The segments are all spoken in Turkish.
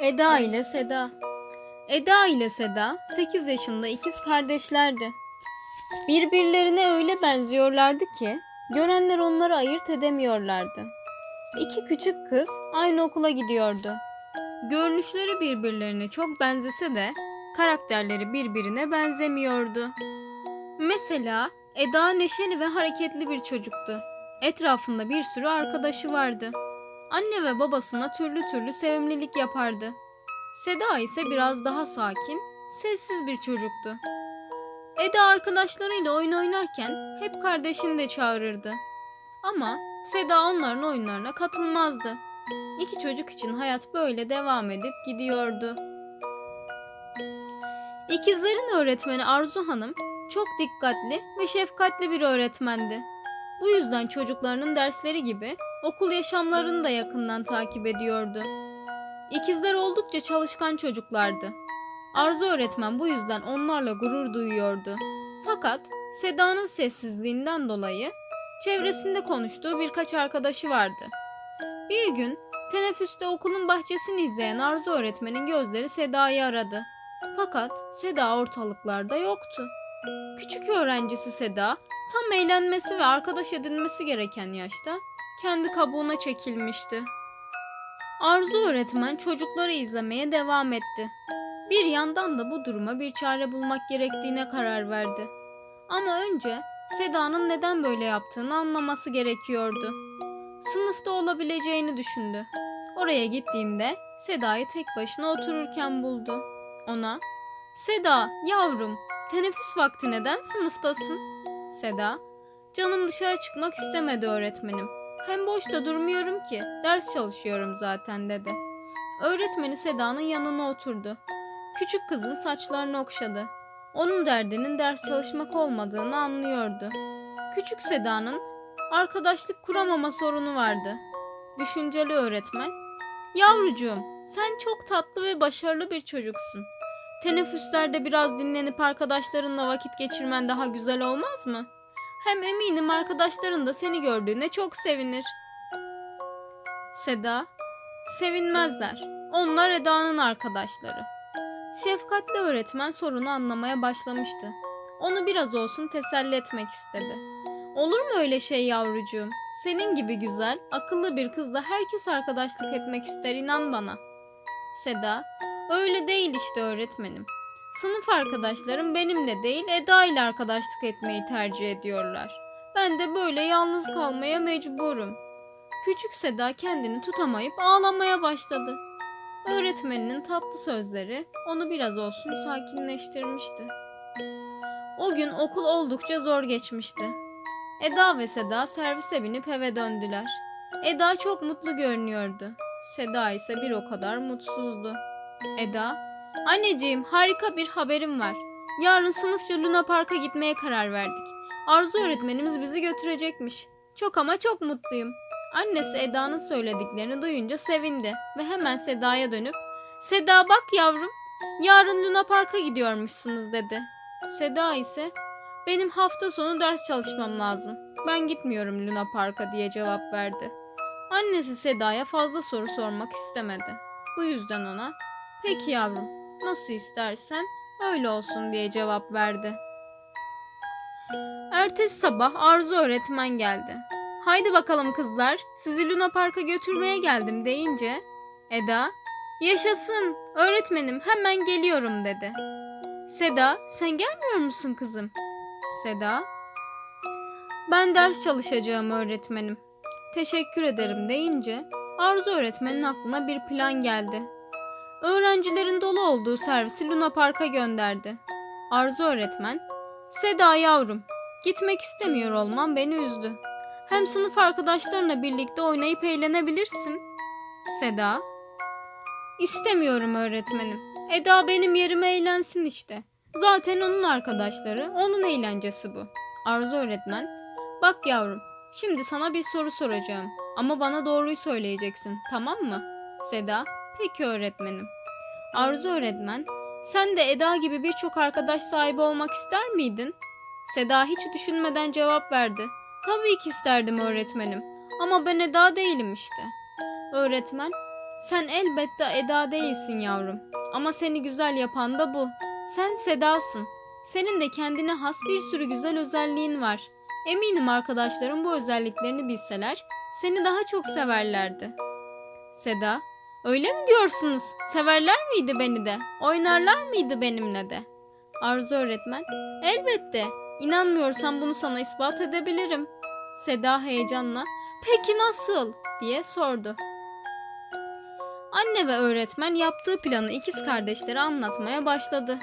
Eda ile Seda Eda ile Seda 8 yaşında ikiz kardeşlerdi. Birbirlerine öyle benziyorlardı ki görenler onları ayırt edemiyorlardı. İki küçük kız aynı okula gidiyordu. Görünüşleri birbirlerine çok benzese de karakterleri birbirine benzemiyordu. Mesela Eda neşeli ve hareketli bir çocuktu. Etrafında bir sürü arkadaşı vardı. Anne ve babasına türlü türlü sevimlilik yapardı. Seda ise biraz daha sakin, sessiz bir çocuktu. Eda arkadaşlarıyla oyun oynarken hep kardeşini de çağırırdı. Ama Seda onların oyunlarına katılmazdı. İki çocuk için hayat böyle devam edip gidiyordu. İkizlerin öğretmeni Arzu Hanım çok dikkatli ve şefkatli bir öğretmendi. Bu yüzden çocuklarının dersleri gibi okul yaşamlarını da yakından takip ediyordu. İkizler oldukça çalışkan çocuklardı. Arzu öğretmen bu yüzden onlarla gurur duyuyordu. Fakat Seda'nın sessizliğinden dolayı çevresinde konuştuğu birkaç arkadaşı vardı. Bir gün teneffüste okulun bahçesini izleyen Arzu öğretmenin gözleri Seda'yı aradı. Fakat Seda ortalıklarda yoktu. Küçük öğrencisi Seda tam eğlenmesi ve arkadaş edinmesi gereken yaşta kendi kabuğuna çekilmişti. Arzu öğretmen çocukları izlemeye devam etti. Bir yandan da bu duruma bir çare bulmak gerektiğine karar verdi. Ama önce Seda'nın neden böyle yaptığını anlaması gerekiyordu. Sınıfta olabileceğini düşündü. Oraya gittiğinde Seda'yı tek başına otururken buldu. Ona, "Seda, yavrum, teneffüs vakti neden sınıftasın?" Seda, "Canım dışarı çıkmak istemedi öğretmenim. Hem boşta durmuyorum ki, ders çalışıyorum zaten." dedi. Öğretmeni Seda'nın yanına oturdu. Küçük kızın saçlarını okşadı. Onun derdinin ders çalışmak olmadığını anlıyordu. Küçük Seda'nın arkadaşlık kuramama sorunu vardı. Düşünceli öğretmen, "Yavrucuğum, sen çok tatlı ve başarılı bir çocuksun. Teneffüslerde biraz dinlenip arkadaşlarınla vakit geçirmen daha güzel olmaz mı? Hem eminim arkadaşların da seni gördüğüne çok sevinir." Seda, "Sevinmezler. Onlar Eda'nın arkadaşları." Şefkatli öğretmen sorunu anlamaya başlamıştı. Onu biraz olsun teselli etmek istedi. Olur mu öyle şey yavrucuğum? Senin gibi güzel, akıllı bir kızla herkes arkadaşlık etmek ister inan bana. Seda, öyle değil işte öğretmenim. Sınıf arkadaşlarım benimle değil Eda ile arkadaşlık etmeyi tercih ediyorlar. Ben de böyle yalnız kalmaya mecburum. Küçük Seda kendini tutamayıp ağlamaya başladı. Öğretmeninin tatlı sözleri onu biraz olsun sakinleştirmişti. O gün okul oldukça zor geçmişti. Eda ve Seda servise binip eve döndüler. Eda çok mutlu görünüyordu. Seda ise bir o kadar mutsuzdu. Eda, anneciğim harika bir haberim var. Yarın sınıfça Luna Park'a gitmeye karar verdik. Arzu öğretmenimiz bizi götürecekmiş. Çok ama çok mutluyum. Annesi Eda'nın söylediklerini duyunca sevindi ve hemen Seda'ya dönüp "Seda bak yavrum, yarın Luna Park'a gidiyormuşsunuz." dedi. Seda ise "Benim hafta sonu ders çalışmam lazım. Ben gitmiyorum Luna Park'a." diye cevap verdi. Annesi Seda'ya fazla soru sormak istemedi. Bu yüzden ona "Peki yavrum, nasıl istersen öyle olsun." diye cevap verdi. Ertesi sabah Arzu öğretmen geldi. Haydi bakalım kızlar, sizi Luna Park'a götürmeye geldim deyince Eda, yaşasın öğretmenim hemen geliyorum dedi. Seda, sen gelmiyor musun kızım? Seda, ben ders çalışacağım öğretmenim. Teşekkür ederim deyince Arzu öğretmenin aklına bir plan geldi. Öğrencilerin dolu olduğu servisi Luna Park'a gönderdi. Arzu öğretmen, Seda yavrum, gitmek istemiyor olman beni üzdü. Hem sınıf arkadaşlarınla birlikte oynayıp eğlenebilirsin. Seda. İstemiyorum öğretmenim. Eda benim yerime eğlensin işte. Zaten onun arkadaşları, onun eğlencesi bu. Arzu öğretmen. Bak yavrum, şimdi sana bir soru soracağım. Ama bana doğruyu söyleyeceksin, tamam mı? Seda. Peki öğretmenim. Arzu öğretmen. Sen de Eda gibi birçok arkadaş sahibi olmak ister miydin? Seda hiç düşünmeden cevap verdi. Tabii ki isterdim öğretmenim. Ama ben Eda değilim işte. Öğretmen, Sen elbette Eda değilsin yavrum. Ama seni güzel yapan da bu. Sen Seda'sın. Senin de kendine has bir sürü güzel özelliğin var. Eminim arkadaşların bu özelliklerini bilseler seni daha çok severlerdi. Seda, öyle mi diyorsunuz? Severler miydi beni de? Oynarlar mıydı benimle de? Arzu öğretmen, elbette. İnanmıyorsan bunu sana ispat edebilirim. Seda heyecanla, peki nasıl? diye sordu. Anne ve öğretmen yaptığı planı ikiz kardeşlere anlatmaya başladı.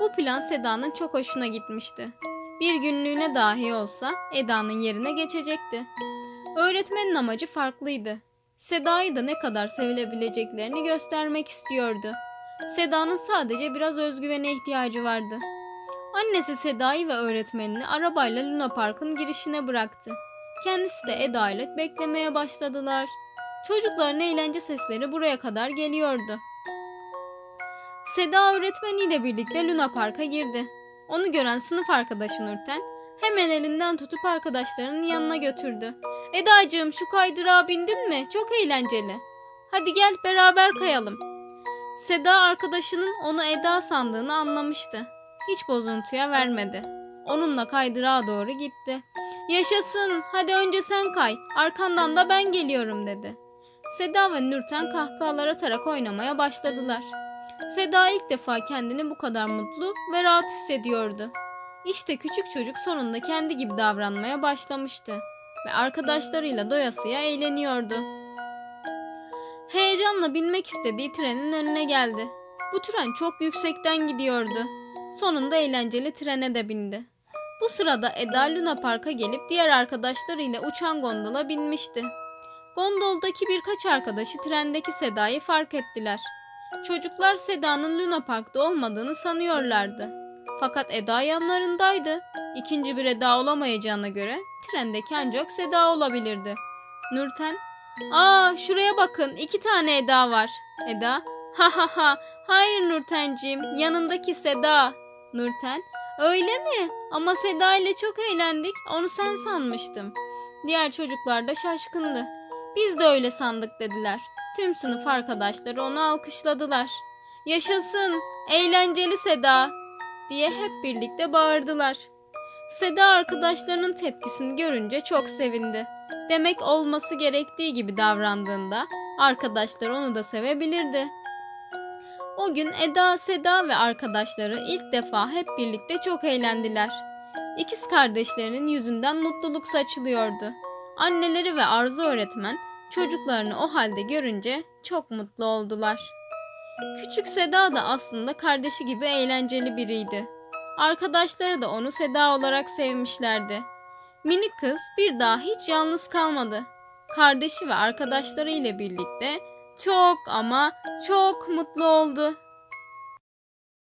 Bu plan Seda'nın çok hoşuna gitmişti. Bir günlüğüne dahi olsa Eda'nın yerine geçecekti. Öğretmenin amacı farklıydı. Seda'yı da ne kadar sevilebileceklerini göstermek istiyordu. Seda'nın sadece biraz özgüvene ihtiyacı vardı. Annesi Seda'yı ve öğretmenini arabayla Luna Park'ın girişine bıraktı. Kendisi de Eda ile beklemeye başladılar. Çocukların eğlence sesleri buraya kadar geliyordu. Seda öğretmeniyle birlikte Luna Park'a girdi. Onu gören sınıf arkadaşı Nurten hemen elinden tutup arkadaşlarının yanına götürdü. Edacığım şu kaydırağa bindin mi? Çok eğlenceli. Hadi gel beraber kayalım. Seda arkadaşının onu Eda sandığını anlamıştı. Hiç bozuntuya vermedi. Onunla kaydırağa doğru gitti. Yaşasın, hadi önce sen kay, arkandan da ben geliyorum dedi. Seda ve Nurten kahkahalar atarak oynamaya başladılar. Seda ilk defa kendini bu kadar mutlu ve rahat hissediyordu. İşte küçük çocuk sonunda kendi gibi davranmaya başlamıştı ve arkadaşlarıyla doyasıya eğleniyordu. Heyecanla binmek istediği trenin önüne geldi. Bu tren çok yüksekten gidiyordu. Sonunda eğlenceli trene de bindi. Bu sırada Eda Luna Park'a gelip diğer arkadaşlarıyla uçan gondola binmişti. Gondoldaki birkaç arkadaşı trendeki Seda'yı fark ettiler. Çocuklar Seda'nın Luna Park'ta olmadığını sanıyorlardı. Fakat Eda yanlarındaydı. İkinci bir Eda olamayacağına göre trendeki ancak Seda olabilirdi. Nurten, ''Aa şuraya bakın iki tane Eda var.'' Eda, ''Ha ha ha, hayır Nurtenciğim yanındaki Seda.'' Nurten, ''Öyle mi? Ama Seda ile çok eğlendik, onu sen sanmıştım.'' Diğer çocuklar da şaşkındı. Biz de öyle sandık dediler. Tüm sınıf arkadaşları onu alkışladılar. Yaşasın, eğlenceli Seda diye hep birlikte bağırdılar. Seda arkadaşlarının tepkisini görünce çok sevindi. Demek olması gerektiği gibi davrandığında arkadaşlar onu da sevebilirdi. O gün Eda, Seda ve arkadaşları ilk defa hep birlikte çok eğlendiler. İkiz kardeşlerinin yüzünden mutluluk saçılıyordu. Anneleri ve Arzu öğretmen çocuklarını o halde görünce çok mutlu oldular. Küçük Seda da aslında kardeşi gibi eğlenceli biriydi. Arkadaşları da onu Seda olarak sevmişlerdi. Minik kız bir daha hiç yalnız kalmadı. Kardeşi ve arkadaşları ile birlikte çok ama çok mutlu oldu.